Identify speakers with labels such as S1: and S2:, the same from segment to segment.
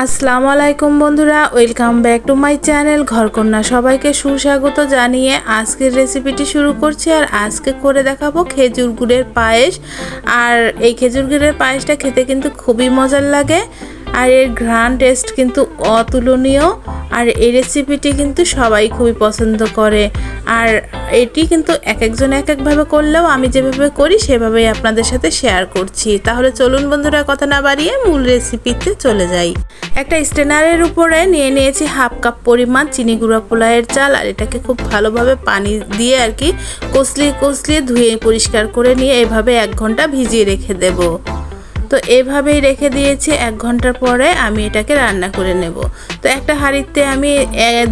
S1: আসসালামু আলাইকুম বন্ধুরা, welcome back to my channel Ghorkonna. সবাইকে সুস্বাগত জানিয়ে আজকের রেসিপিটি শুরু করছি আর আজকে করে দেখাবো খেজুর গুড়ের পায়েস। আর এই খেজুর গুড়ের পায়েসটা খেতে কিন্তু খুবই মজার লাগে। আর এর ঘ্রাণ টেস্ট কিন্তু অতুলনীয়। আর এই রেসিপিটি কিন্তু সবাই খুবই পছন্দ করে। আর এটি কিন্তু এক একজন এক একভাবে করলেও আমি যেভাবে করি, সেভাবেই আপনাদের সাথে শেয়ার করছি। তাহলে চলুন বন্ধুরা, কথা না বাড়িয়ে মূল রেসিপিতে চলে যাই। একটা স্টেনারের উপরে নিয়ে নিয়েছি হাফ কাপ পরিমাণ চিনি গুঁড়া পোলায়ের চাল, আর এটাকে খুব ভালোভাবে পানি দিয়ে আর কি কষলিয়ে কষলিয়ে ধুয়ে পরিষ্কার করে নিয়ে এভাবে এক ঘণ্টা ভিজিয়ে রেখে দেবো। তো এভাবেই রেখে দিয়েছি, এক ঘণ্টার পরে আমি এটাকে রান্না করে নেব। তো একটা হাঁড়িতে আমি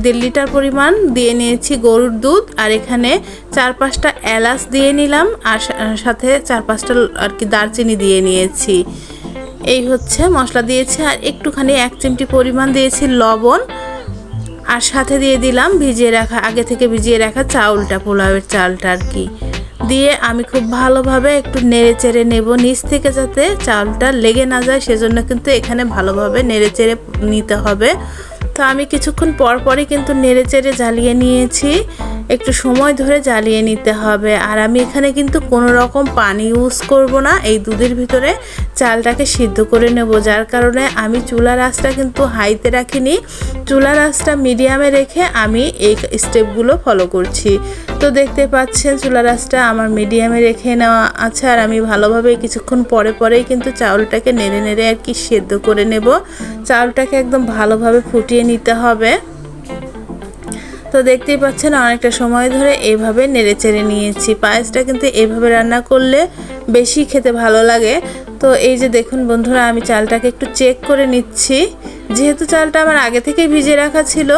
S1: দেড় লিটার পরিমাণ দিয়ে নিয়েছি গরুর দুধ, আর এখানে চার পাঁচটা এলাচ দিয়ে নিলাম, আর সাথে চার পাঁচটা আর কি দারচিনি দিয়ে নিয়েছি। এই হচ্ছে মশলা দিয়েছি, আর একটুখানি এক চিমটি পরিমাণ দিয়েছি লবণ, আর সাথে দিয়ে দিলাম ভিজিয়ে রাখা, আগে থেকে ভিজিয়ে রাখা চাউলটা, পোলাওয়ের চালটা আর কি। দিয়ে আমি খুব ভালোভাবে একটু নেড়ে চেড়ে নেব নিচ থেকে যাতে চালটা লেগে না যায়, সেজন্য কিন্তু এখানে ভালোভাবে নেড়ে চেড়ে নিতে হবে। তো আমি কিছুক্ষণ পর পরই কিন্তু নেড়ে চেড়ে জ্বালিয়ে নিয়েছি। একটু সময় ধরে জ্বালিয়ে নিতে হবে। আর আমি এখানে কিন্তু কোনো রকম পানি ইউজ করব না। এই দুধের ভিতরে চালটাকে সিদ্ধ করে নেব। যার কারণে আমি চুলার আঁচটা কিন্তু হাইতে রাখিনি। চুলার আঁচটা মিডিয়ামে রেখে আমি এই স্টেপগুলো ফলো করছি। তো দেখতে পাচ্ছেন চুলার আঁচটা আমার মিডিয়ামে রেখে নেওয়া আছে। আর আমি ভালোভাবে কিছুক্ষণ পরে পরেই কিন্তু চাউলটাকে নেড়ে নেড়ে আর কি সেদ্ধ করে নেব। চাউলটাকে একদম ভালোভাবে ফুটিয়ে নিতে হবে। তো দেখতেই পাচ্ছেন, অনেকটা সময় ধরে এইভাবে নেড়ে চেড়ে নিয়েছি। পায়েসটা কিন্তু এইভাবে রান্না করলে বেশি খেতে ভালো লাগে। তো এই যে দেখুন বন্ধুরা, আমি চালটাকে একটু চেক করে নিচ্ছি। যেহেতু চালটা আমার আগে থেকেই ভিজে রাখা ছিল,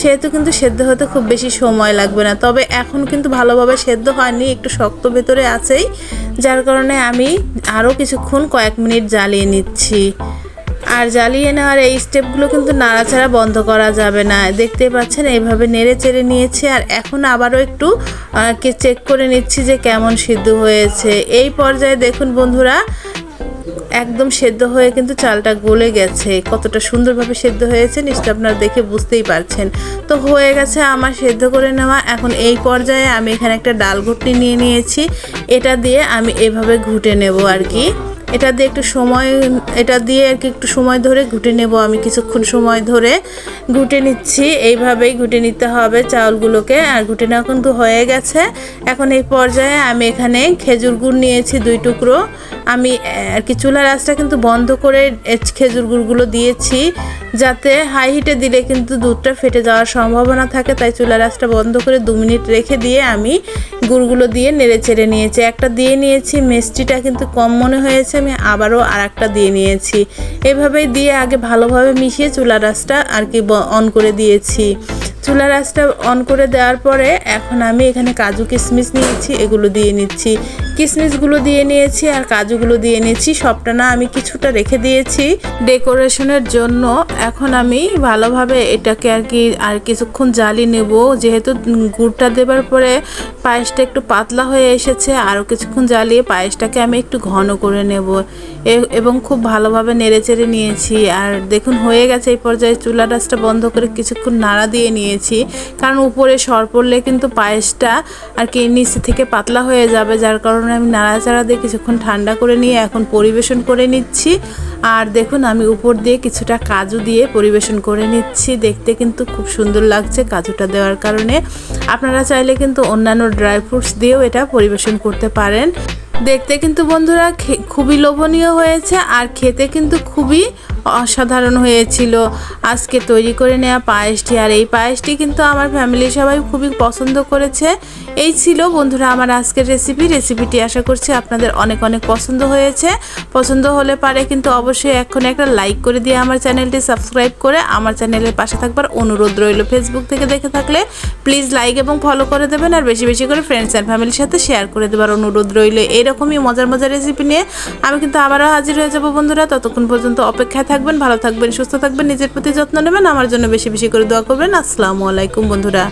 S1: সেহেতু কিন্তু সেদ্ধ হতে খুব বেশি সময় লাগবে না। তবে এখন কিন্তু ভালোভাবে সেদ্ধ হয়নি, একটু শক্ত ভেতরে আছেই। যার কারণে আমি আরও কিছুক্ষণ কয়েক মিনিট জ্বালিয়ে নিচ্ছি। আর জ্বালিয়ে নেওয়ার এই স্টেপগুলো কিন্তু নাড়াচাড়া বন্ধ করা যাবে না। দেখতে পাচ্ছেন, এইভাবে নেড়ে চেড়ে নিয়েছি আর এখন আবারও একটু কে চেক করে নিচ্ছি যে কেমন সিদ্ধ হয়েছে। এই পর্যায়ে দেখুন বন্ধুরা, একদম সেদ্ধ হয়ে কিন্তু চালটা গলে গেছে। কতটা সুন্দরভাবে সেদ্ধ হয়েছে নিশ্চয় আপনারা দেখে বুঝতেই পারছেন। তো হয়ে গেছে আমার সেদ্ধ করে নেওয়া। এখন এই পর্যায়ে আমি এখানে একটা ডাল ঘুটনি নিয়ে নিয়েছি। এটা দিয়ে আমি এভাবে ঘুটে নেব আর কি। এটা দিয়ে একটু সময়, এটা দিয়ে আর কি একটু সময় ধরে ঘুটে নেব আমি, কিছুক্ষণ সময় ধরে ঘুটে নিচ্ছি। এইভাবেই ঘুটে নিতে হবে চাউলগুলোকে। আর ঘুটে নেওয়া কিন্তু হয়ে গেছে। এখন এই পর্যায়ে আমি এখানে খেজুর গুড় নিয়েছি, দুই টুকরো। আমি আর কি চুলার আঁচটা কিন্তু বন্ধ করে খেজুর গুড়গুলো দিয়েছি, যাতে হাই হিটে দিলে কিন্তু দুধটা ফেটে যাওয়ার সম্ভাবনা থাকে, তাই চুলার আঁচটা বন্ধ করে দু মিনিট রেখে দিয়ে আমি গুড়গুলো দিয়ে নেড়ে চেড়ে নিয়েছি। একটা দিয়ে নিয়েছি, মিষ্টিটা কিন্তু কম মনে হয়েছে, আমি আবারও আর একটা দিয়ে নিয়েছি। এভাবেই দিয়ে আগে ভালোভাবে মিশিয়ে চুলার আঁচটা আর কি অন করে দিয়েছি। চুলার আঁচটা অন করে দেওয়ার পরে এখন আমি এখানে কাজু কিশমিশ নিয়েছি, এগুলো দিয়ে নিচ্ছি। কিশমিশগুলো দিয়ে নিয়েছি আর কাজুগুলো দিয়ে নিয়েছি। সবটা না আমি কিছুটা রেখে দিয়েছি। ডেকোরেশনের জন্য এখন আমি ভালোভাবে এটাকে আর কি, আর কিছুক্ষণ জ্বালি নেব। যেহেতু গুড়টা দেবার পরে পায়েসটা একটু পাতলা হয়ে এসেছে, আরও কিছুক্ষণ জ্বালিয়ে পায়েসটাকে আমি একটু ঘন করে নেব। এবং খুব ভালোভাবে নেড়ে চেড়ে নিয়েছি। আর দেখুন, হয়ে গেছে এই পর্যায়ে চুলা ডাসটা বন্ধ করে কিছুক্ষণ নাড়া দিয়ে নিয়েছি। কারণ উপরে সর পড়লে কিন্তু পায়েসটা আর কি নিচে থেকে পাতলা হয়ে যাবে, যার কারণে আমি নাড়াচাড়া দিয়ে কিছুক্ষণ ঠান্ডা করে নিয়ে এখন পরিবেশন করে নিচ্ছি। আর দেখুন, আমি উপর দিয়ে কিছুটা কাজু দিয়ে পরিবেশন করে নিচ্ছি। দেখতে কিন্তু খুব সুন্দর লাগছে কাজুটা দেওয়ার কারণে। আপনারা চাইলে কিন্তু অন্যান্য ড্রাই ফ্রুটস দিয়েও এটা পরিবেশন করতে পারেন। দেখতে কিন্তু বন্ধুরা খুবই লোভনীয় হয়েছে। আর খেতে কিন্তু খুবই অসাধারণ হয়েছিল। আজকে তৈরি করে নেওয়া পায়েসটি, আর এই পায়েসটি কিন্তু আমার ফ্যামিলি সবাই খুবই পছন্দ করেছে। এই ছিল বন্ধুরা আমার আজকের রেসিপি রেসিপিটি আশা করছি আপনাদের অনেক অনেক পছন্দ হয়েছে। পছন্দ হলে পারে কিন্তু অবশ্যই এখন একটা লাইক করে দিয়ে আমার চ্যানেলটি সাবস্ক্রাইব করে আমার চ্যানেলের পাশে থাকবার অনুরোধ রইল। ফেসবুক থেকে দেখে থাকলে প্লিজ লাইক এবং ফলো করে দেবেন, আর বেশি বেশি করে ফ্রেন্ডস অ্যান্ড ফ্যামিলির সাথে শেয়ার করে দেবার অনুরোধ রইল। এরকমই মজার মজার রেসিপি নিয়ে আমি কিন্তু আবারও হাজির হয়ে যাব বন্ধুরা। ততক্ষণ পর্যন্ত অপেক্ষায় থাকবেন, ভালো থাকবেন, সুস্থ থাকবেন, নিজের প্রতি যত্ন নেবেন, আমার জন্য বেশি বেশি করে দোয়া করবেন। আসসালামু আলাইকুম বন্ধুরা।